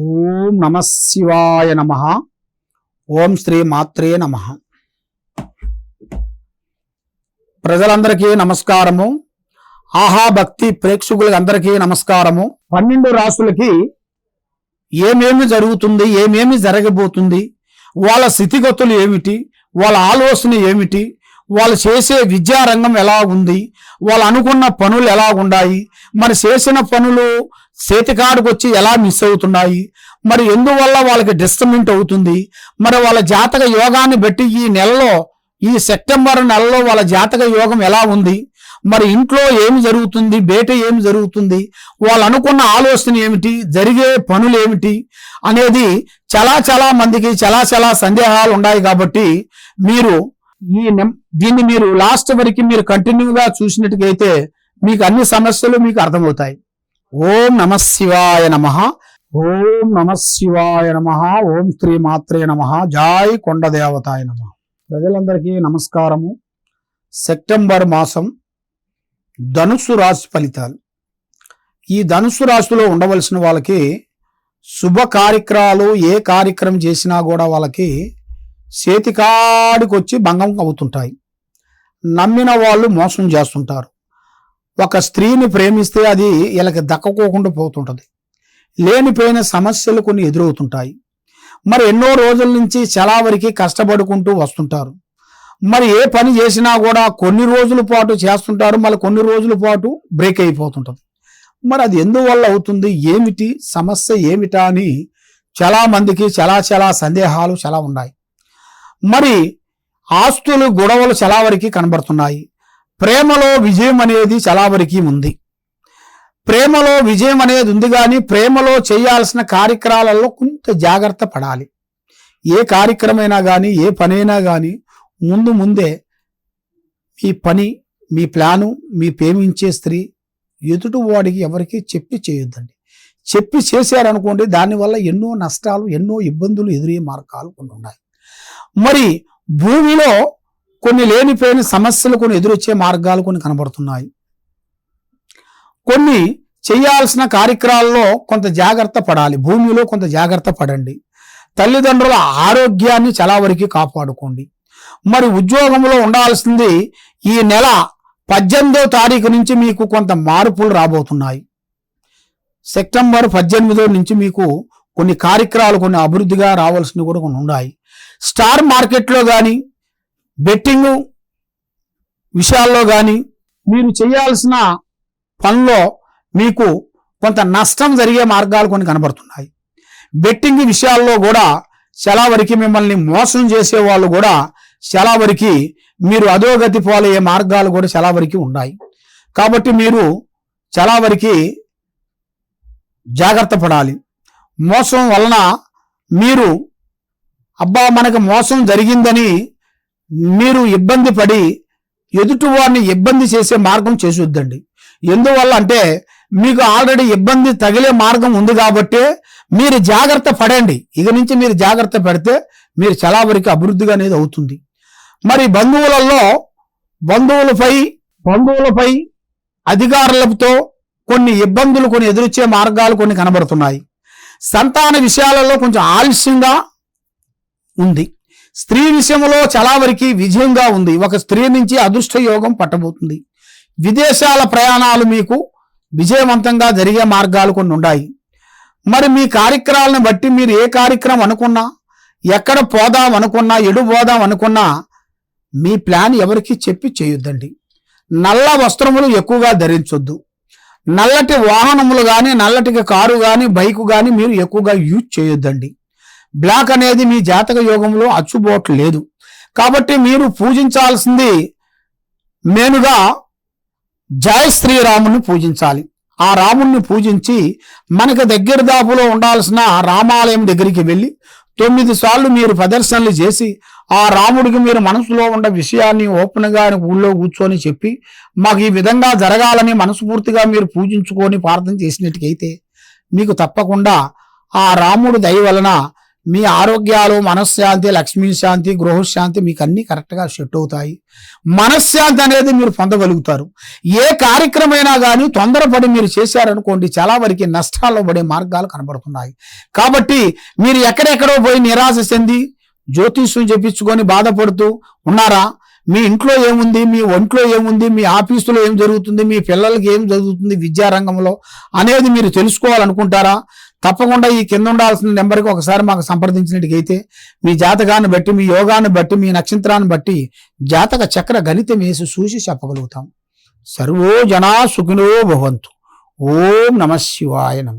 ఓం నమ శివాయ నమ. ఓం శ్రీ మాత్రే నమ. ప్రజలందరికీ నమస్కారము. ఆహా భక్తి ప్రేక్షకులందరికీ నమస్కారము. పన్నెండు రాసులకి ఏమేమి జరుగుతుంది ఏమేమి జరగబోతుంది వాళ్ళ స్థితిగతులు ఏమిటి వాళ్ళ ఆలోచన ఏమిటి వాళ్ళు చేసే విద్యారంగం ఎలా ఉంది? వాళ్ళు అనుకున్న పనులు ఎలా ఉన్నాయి? మరి చేసిన పనులు చేతికాడికి వచ్చి ఎలా మిస్ అవుతున్నాయి? మరి ఎందువల్ల వాళ్ళకి డిస్టర్బెంట్ అవుతుంది? మరి వాళ్ళ జాతక యోగాన్ని బట్టి ఈ నెలలో ఈ సెప్టెంబర్ నెలలో వాళ్ళ జాతక యోగం ఎలా ఉంది? మరి ఇంట్లో ఏమి జరుగుతుంది? బయట ఏమి జరుగుతుంది? వాళ్ళు అనుకున్న ఆలోచన ఏమిటి? జరిగే పనులు ఏమిటి? అనేది చాలా చాలా మందికి చాలా చాలా సందేహాలు ఉన్నాయి కాబట్టి మీరు ఈ దీన్ని మీరు లాస్ట్ వరకు మీరు కంటిన్యూగా చూసినట్టుగైతే మీకు అన్ని సమస్యలు మీకు అర్థమవుతాయి. ఓం నమ శివాయ నమ. ఓం నమ శివాయ నమ. ఓం శ్రీ మాత్రే నమ. జాయ్ కొండ దేవతాయ నమ. ప్రజలందరికీ నమస్కారము. సెప్టెంబర్ మాసం ధనుసు రాశి ఫలితాలు. ఈ ధనుసు రాశిలో ఉండవలసిన వాళ్ళకి శుభ కార్యక్రమాలు ఏ కార్యక్రమం చేసినా కూడా వాళ్ళకి చేతికాడికొచ్చి భంగం అవుతుంటాయి. నమ్మిన వాళ్ళు మోసం చేస్తుంటారు. ఒక స్త్రీని ప్రేమిస్తే అది వీళ్ళకి దక్కకోకుండా పోతుంటుంది. లేనిపోయిన సమస్యలు కొన్ని ఎదురవుతుంటాయి. మరి ఎన్నో రోజుల నుంచి చాలా వరకు కష్టపడుకుంటూ వస్తుంటారు. మరి ఏ పని చేసినా కూడా కొన్ని రోజుల పాటు చేస్తుంటారు. మళ్ళీ కొన్ని రోజుల పాటు బ్రేక్ అయిపోతుంటుంది. మరి అది ఎందువల్ల అవుతుంది? ఏమిటి? సమస్య ఏమిటా అని చాలా మందికి చాలా చాలా సందేహాలు చాలా ఉన్నాయి. మరి ఆస్తులు గొడవలు చలావరికి కనబడుతున్నాయి. ప్రేమలో విజయం అనేది చలావరికి ఉంది. ప్రేమలో విజయం అనేది ఉంది కానీ ప్రేమలో చేయాల్సిన కార్యక్రమాలలో కొంత జాగ్రత్త పడాలి. ఏ కార్యక్రమైనా కానీ ఏ పనైనా కానీ ముందు ముందే మీ పని మీ ప్లాను మీ ప్రేమించే స్త్రీ ఎదుటి వాడికి ఎవరికి చెప్పి చేయొద్దండి. చెప్పి చేశారనుకోండి దానివల్ల ఎన్నో నష్టాలు ఎన్నో ఇబ్బందులు ఎదురయ్యే మార్గాలు కొన్ని ఉన్నాయి. మరి భూమిలో కొన్ని లేనిపోయిన సమస్యలు కొన్ని ఎదురొచ్చే మార్గాలు కొన్ని కనబడుతున్నాయి. కొన్ని చేయాల్సిన కార్యక్రమాల్లో కొంత జాగ్రత్త పడాలి. భూమిలో కొంత జాగ్రత్త పడండి. తల్లిదండ్రుల ఆరోగ్యాన్ని చాలా వరకు కాపాడుకోండి. మరి ఉద్యోగంలో ఉండాల్సింది ఈ నెల పద్దెనిమిదో తారీఖు నుంచి మీకు కొంత మార్పులు రాబోతున్నాయి. సెప్టెంబర్ పద్దెనిమిదో నుంచి మీకు కొన్ని కార్యక్రమాలు కొన్ని అభివృద్ధిగా రావాల్సినవి కూడా కొన్ని ఉన్నాయి. స్టార్ మార్కెట్లో కానీ బెట్టింగ్ విషయాల్లో కానీ మీరు చేయాల్సిన పనిలో మీకు కొంత నష్టం జరిగే మార్గాలు కొన్ని కనబడుతున్నాయి. బెట్టింగ్ విషయాల్లో కూడా చాలా వరకు మిమ్మల్ని మోసం చేసే వాళ్ళు కూడా చాలా వరకు మీరు అధోగతి పోలయ్యే మార్గాలు కూడా చాలా వరకు ఉన్నాయి. కాబట్టి మీరు చాలా వరకు జాగ్రత్త పడాలి. మోసం వలన మీరు అబ్బా మనకు మోసం జరిగిందని మీరు ఇబ్బంది పడి ఎదుటి వారిని ఇబ్బంది చేసే మార్గం చేసొద్దండి ఎందువల్ల అంటే మీకు ఆల్రెడీ ఇబ్బంది తగిలే మార్గం ఉంది కాబట్టి మీరు జాగ్రత్త పడండి. ఇక నుంచి మీరు జాగ్రత్త పెడితే మీరు చాలా వరకు అభివృద్ధిగా అనేది అవుతుంది. మరి బంధువులలో బంధువులపై బంధువులపై అధికారులతో కొన్ని ఇబ్బందులు కొన్ని ఎదురొచ్చే మార్గాలు కొన్ని కనబడుతున్నాయి. సంతాన విషయాలలో కొంచెం ఆలస్యంగా ఉంది. స్త్రీ విషయంలో చాలా వరకు విజయంగా ఉంది. ఒక స్త్రీ నుంచి అదృష్ట యోగం పట్టబోతుంది. విదేశాల ప్రయాణాలు మీకు విజయవంతంగా జరిగే మార్గాలు కొన్ని ఉన్నాయి. మరి మీ కార్యక్రమాలను బట్టి మీరు ఏ కార్యక్రమం అనుకున్నా ఎక్కడ పోదాం అనుకున్నా ఎడు పోదాం అనుకున్నా మీ ప్లాన్ ఎవరికి చెప్పి చేయొద్దండి. నల్ల వస్త్రములు ఎక్కువగా ధరించొద్దు. నల్లటి వాహనములు కానీ నల్లటి కారు కానీ బైకు కానీ మీరు ఎక్కువగా యూజ్ చేయొద్దండి. బ్లాక్ అనేది మీ జాతక యోగంలో అచ్చుబోట్లు లేదు. కాబట్టి మీరు పూజించాల్సింది మేనుగా జయ శ్రీరాముని పూజించాలి. ఆ రాముణ్ణి పూజించి మనకు దగ్గర దాపులో ఉండాల్సిన రామాలయం దగ్గరికి వెళ్ళి తొమ్మిది సార్లు మీరు ప్రదర్శనలు చేసి ఆ రాముడికి మీరు మనసులో ఉన్న విషయాన్ని ఓపెన్గా ఊళ్ళో కూర్చొని చెప్పి మాకు ఈ విధంగా జరగాలని మనస్ఫూర్తిగా మీరు పూజించుకొని ప్రార్థన చేసినట్టుకైతే మీకు తప్పకుండా ఆ రాముడి దయ వలన మీ ఆరోగ్యాలు మనశ్శాంతి లక్ష్మీశాంతి గృహశాంతి మీకు అన్ని కరెక్ట్గా సెట్ అవుతాయి. మనశ్శాంతి అనేది మీరు పొందగలుగుతారు. ఏ కార్యక్రమైనా కానీ తొందరపడి మీరు చేశారనుకోండి చాలా వరకు నష్టాల్లో పడే మార్గాలు కనబడుతున్నాయి. కాబట్టి మీరు ఎక్కడెక్కడో పోయి నిరాశ చెంది జ్యోతిష్యం చెప్పించుకొని బాధపడుతూ ఉన్నారా? మీ ఇంట్లో ఏముంది? మీ ఒంట్లో ఏముంది? మీ ఆఫీసులో ఏం జరుగుతుంది? మీ పిల్లలకి ఏం జరుగుతుంది విద్యారంగంలో అనేది మీరు తెలుసుకోవాలనుకుంటారా? తప్పకుండా ఈ కింద ఉండాల్సిన నెంబర్కి ఒకసారి మాకు సంప్రదించినట్టుగైతే మీ జాతకాన్ని బట్టి మీ యోగాన్ని బట్టి మీ నక్షత్రాన్ని బట్టి జాతక చక్ర గణితం వేసి చూసి చెప్పగలుగుతాం. సర్వో జనా సుఖినో భవంతు. ఓం నమ శివాయ నమ.